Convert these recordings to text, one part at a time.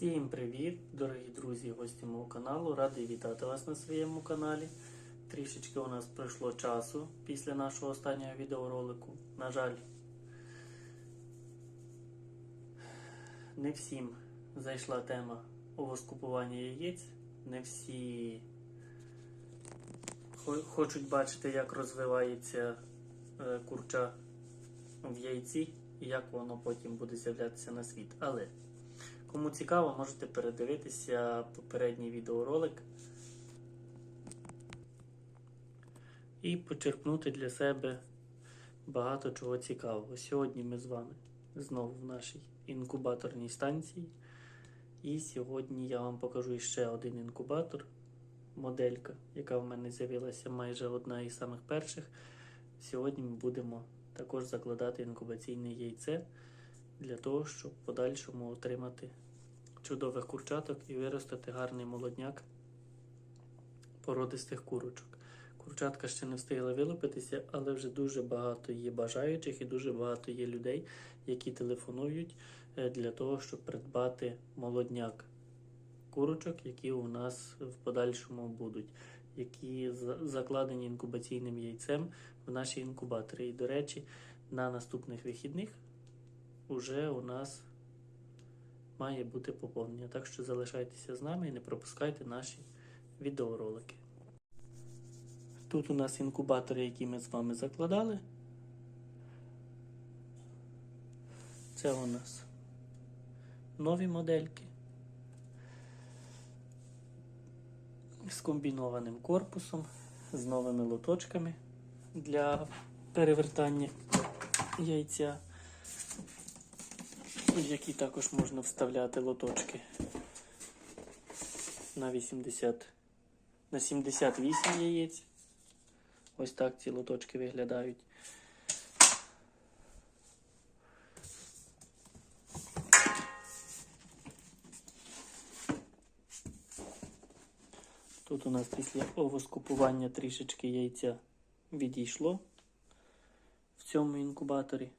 Всім привіт, дорогі друзі, гості мого каналу. Радий вітати вас на своєму каналі. Трішечки у нас пройшло часу після нашого останнього відеоролику. На жаль, не всім зайшла тема овоскупування яєць. Не всі хочуть бачити, як розвивається е, курча в яйці і як воно потім буде з'являтися на світ. Але Кому цікаво, можете передивитися попередній відеоролик і почерпнути для себе багато чого цікавого. Сьогодні ми з вами знову в нашій інкубаторній станції. І сьогодні я вам покажу ще один інкубатор, моделька, яка в мене з'явилася майже одна із самих перших. Сьогодні ми будемо також закладати інкубаційне яйце для того, щоб в подальшому отримати чудових курчаток і виростити гарний молодняк породистих курочок. Курчатка ще не встигла вилупитися, але вже дуже багато є бажаючих і дуже багато є людей, які телефонують е, для того, щоб придбати молодняк курочок, які у нас в подальшому будуть, які закладені інкубаційним яйцем в наші інкубатори. І, до речі, на наступних вихідних уже у нас має бути поповнення. Так що залишайтеся з нами і не пропускайте наші відеоролики. Тут у нас інкубатори, які ми з вами закладали. Це у нас нові модельки з комбінованим корпусом, з новими лоточками для перевертання яйця в які також можна вставляти лоточки на 80 на 78 яєць. Ось так ці лоточки виглядають. Тут у нас після овоскупування трішечки яйця відійшло в цьому інкубаторі.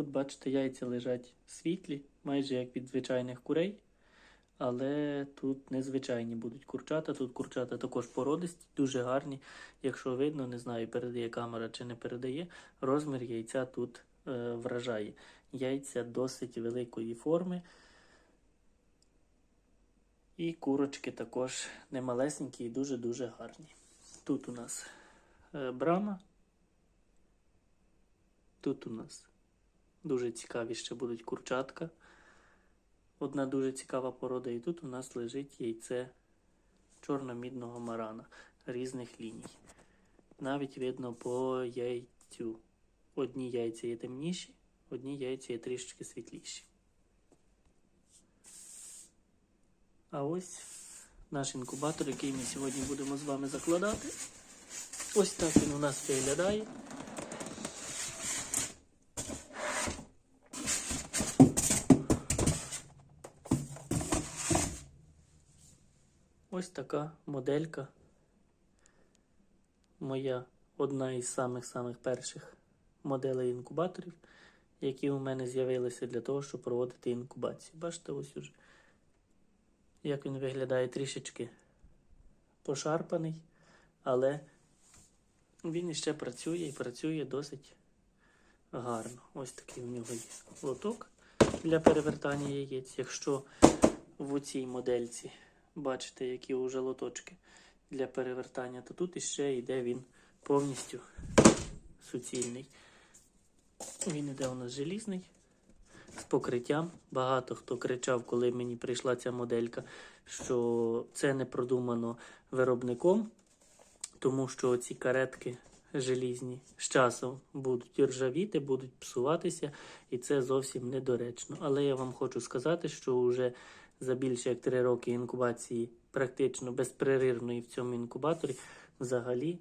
Тут, бачите, яйця лежать світлі, майже як від звичайних курей. Але тут незвичайні будуть курчата. Тут курчата також породисті, дуже гарні. Якщо видно, не знаю, передає камера чи не передає, розмір яйця тут е, вражає. Яйця досить великої форми. І курочки також немалесенькі і дуже-дуже гарні. Тут у нас е, брама. Тут у нас Дуже цікаві ще будуть курчатка. Одна дуже цікава порода. І тут у нас лежить яйце чорномідного марана різних ліній. Навіть видно по яйцю. Одні яйця є темніші, одні яйця є трішечки світліші. А ось наш інкубатор, який ми сьогодні будемо з вами закладати. Ось так він у нас виглядає. Ось така моделька. Моя одна із самих-самих перших моделей інкубаторів, які у мене з'явилися для того, щоб проводити інкубацію. Бачите, ось уже, як він виглядає трішечки пошарпаний, але він іще працює і працює досить гарно. Ось такий у нього є лоток для перевертання яєць. Якщо в цій модельці бачите, які вже лоточки для перевертання, то тут іще йде він повністю суцільний. Він іде у нас желізний з покриттям. Багато хто кричав, коли мені прийшла ця моделька, що це не продумано виробником, тому що ці каретки желізні з часом будуть ржавіти, будуть псуватися, і це зовсім недоречно. Але я вам хочу сказати, що вже за більше як 3 роки інкубації, практично безперервної в цьому інкубаторі, взагалі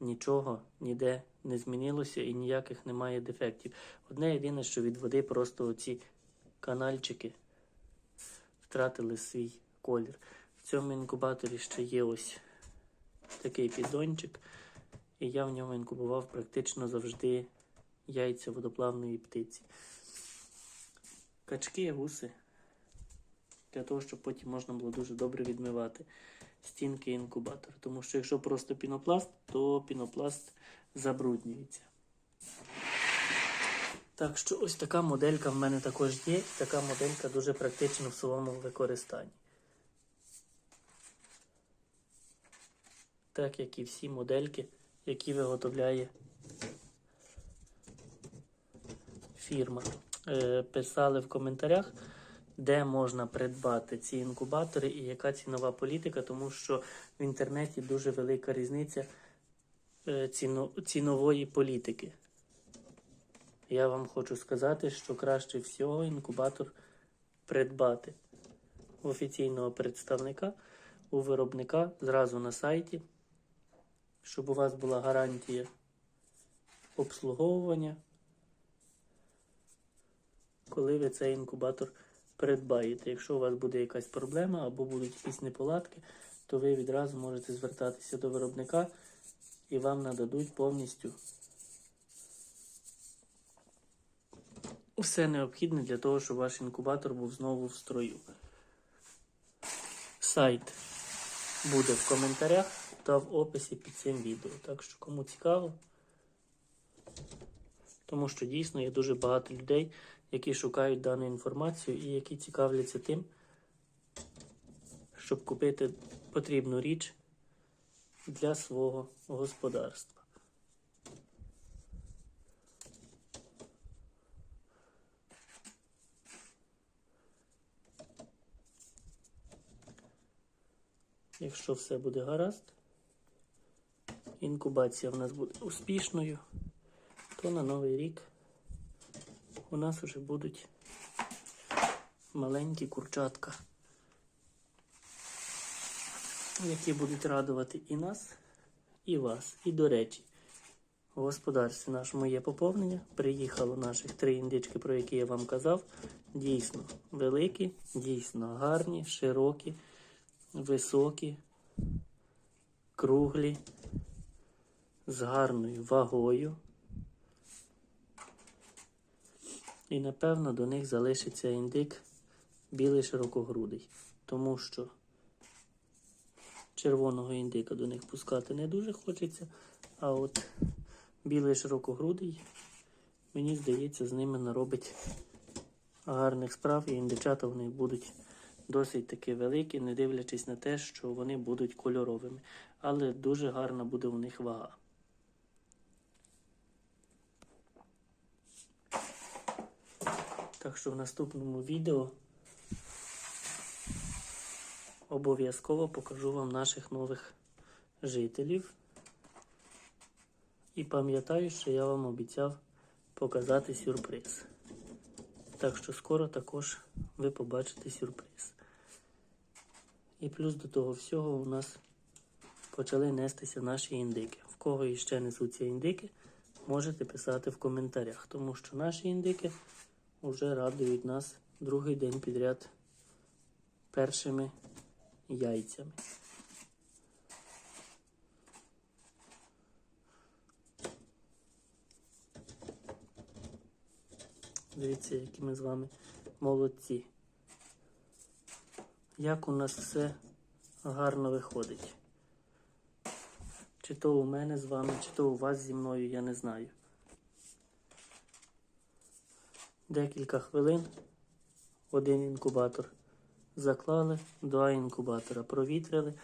нічого ніде не змінилося і ніяких немає дефектів. Одне єдине, що від води просто оці канальчики втратили свій колір. В цьому інкубаторі ще є ось такий піддончик, і я в ньому інкубував практично завжди яйця водоплавної птиці. качки, гуси. Для того, щоб потім можна було дуже добре відмивати стінки інкубатора. Тому що якщо просто пінопласт, то пінопласт забруднюється. Так що ось така моделька в мене також є. Така моделька дуже практична в своєму використанні. Так як і всі модельки, які виготовляє фірма. Е, писали в коментарях, де можна придбати ці інкубатори і яка цінова політика, тому що в інтернеті дуже велика різниця е, ціно, цінової політики. Я вам хочу сказати, що краще всього інкубатор придбати у офіційного представника, у виробника зразу на сайті, щоб у вас була гарантія обслуговування, коли ви цей інкубатор придбаєте. Якщо у вас буде якась проблема або будуть якісь неполадки, то ви відразу можете звертатися до виробника і вам нададуть повністю все необхідне для того, щоб ваш інкубатор був знову в строю. Сайт буде в коментарях та в описі під цим відео. Так що кому цікаво, тому що дійсно є дуже багато людей, які шукають дану інформацію і які цікавляться тим, щоб купити потрібну річ для свого господарства. Якщо все буде гаразд, інкубація в нас буде успішною, то на новий рік у нас вже будуть маленькі курчатка, які будуть радувати і нас, і вас. І до речі, у господарстві нашому є поповнення. Приїхало наших три індички, про які я вам казав. Дійсно великі, дійсно гарні, широкі високі, круглі, з гарною вагою. І напевно до них залишиться індик білий широкогрудий, тому що червоного індика до них пускати не дуже хочеться, а от білий широкогрудий, мені здається, з ними наробить гарних справ і індичата в них будуть досить таки великі, не дивлячись на те, що вони будуть кольоровими. Але дуже гарна буде у них вага. Так що в наступному відео обов'язково покажу вам наших нових жителів. І пам'ятаю, що я вам обіцяв показати сюрприз. Так що скоро також ви побачите сюрприз. І плюс до того всього у нас почали нестися наші індики. В кого іще несуться індики, можете писати в коментарях, тому що наші індики вже радують нас другий день підряд першими яйцями. Дивіться, які ми з вами молодці. Як у нас все гарно виходить. Чи то у мене з вами, чи то у вас зі мною, я не знаю. Декілька хвилин один інкубатор заклали, два інкубатора провітрили,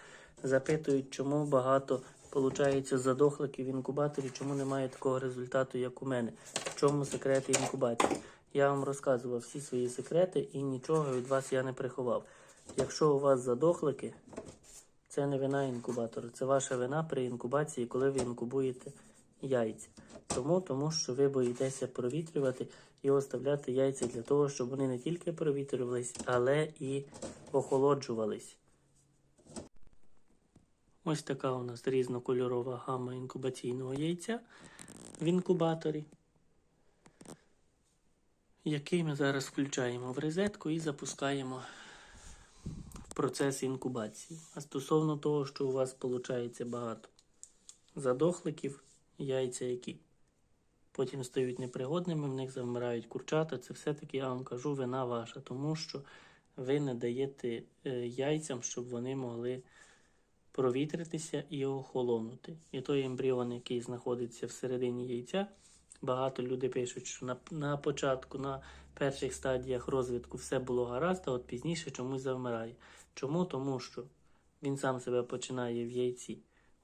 запитують, чому багато виходить задохликів в інкубаторі, чому немає такого результату, як у мене. В чому секрети інкубації? Я вам розказував всі свої секрети і нічого від вас я не приховав. Якщо у вас задохлики, це не вина інкубатора, це ваша вина при інкубації, коли ви інкубуєте яйця. Тому, тому що ви боїтеся провітрювати і оставляти яйця для того, щоб вони не тільки провітрювались, але і охолоджувались. Ось така у нас різнокольорова гама інкубаційного яйця в інкубаторі, який ми зараз включаємо в розетку і запускаємо в процес інкубації. А стосовно того, що у вас виходить багато задохликів, яйця, які потім стають непригодними, в них завмирають курчата. Це все-таки, я вам кажу, вина ваша, тому що ви не даєте е, яйцям, щоб вони могли провітритися і охолонути. І той ембріон, який знаходиться всередині яйця, багато людей пишуть, що на, на початку, на перших стадіях розвитку все було гаразд, а от пізніше чомусь завмирає. Чому? Тому що він сам себе починає в яйці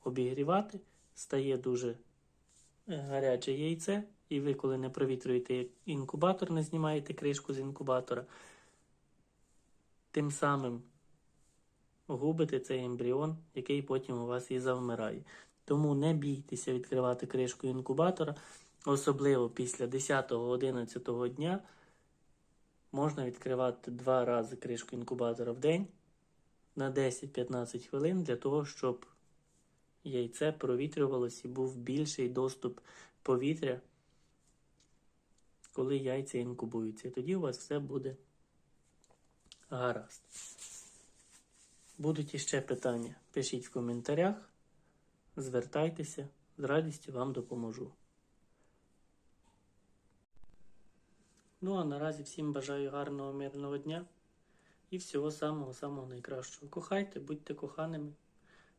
обігрівати, стає дуже гаряче яйце, і ви, коли не провітрюєте інкубатор, не знімаєте кришку з інкубатора, тим самим губите цей ембріон, який потім у вас і завмирає. Тому не бійтеся відкривати кришку інкубатора, особливо після 10-11 дня. Можна відкривати два рази кришку інкубатора в день на 10-15 хвилин для того, щоб яйце провітрювалося і був більший доступ повітря, коли яйця інкубуються. І тоді у вас все буде гаразд. Будуть іще питання. Пишіть в коментарях, звертайтеся, з радістю вам допоможу. Ну а наразі всім бажаю гарного мирного дня і всього самого-самого найкращого. Кохайте, будьте коханими,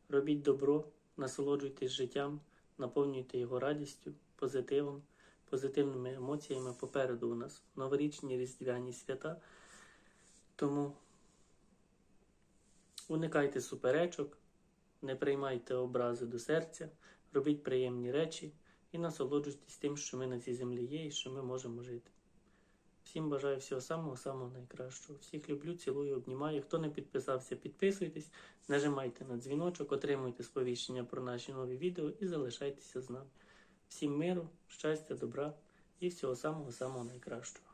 робіть добро, насолоджуйтесь життям, наповнюйте його радістю, позитивом, позитивними емоціями. Попереду у нас новорічні різдвяні свята. Тому уникайте суперечок, не приймайте образи до серця, робіть приємні речі і насолоджуйтесь тим, що ми на цій землі є і що ми можемо жити. Всім бажаю всього самого-самого найкращого. Всіх люблю, цілую, обнімаю. Хто не підписався, підписуйтесь, нажимайте на дзвіночок, отримуйте сповіщення про наші нові відео і залишайтеся з нами. Всім миру, щастя, добра і всього самого-самого найкращого.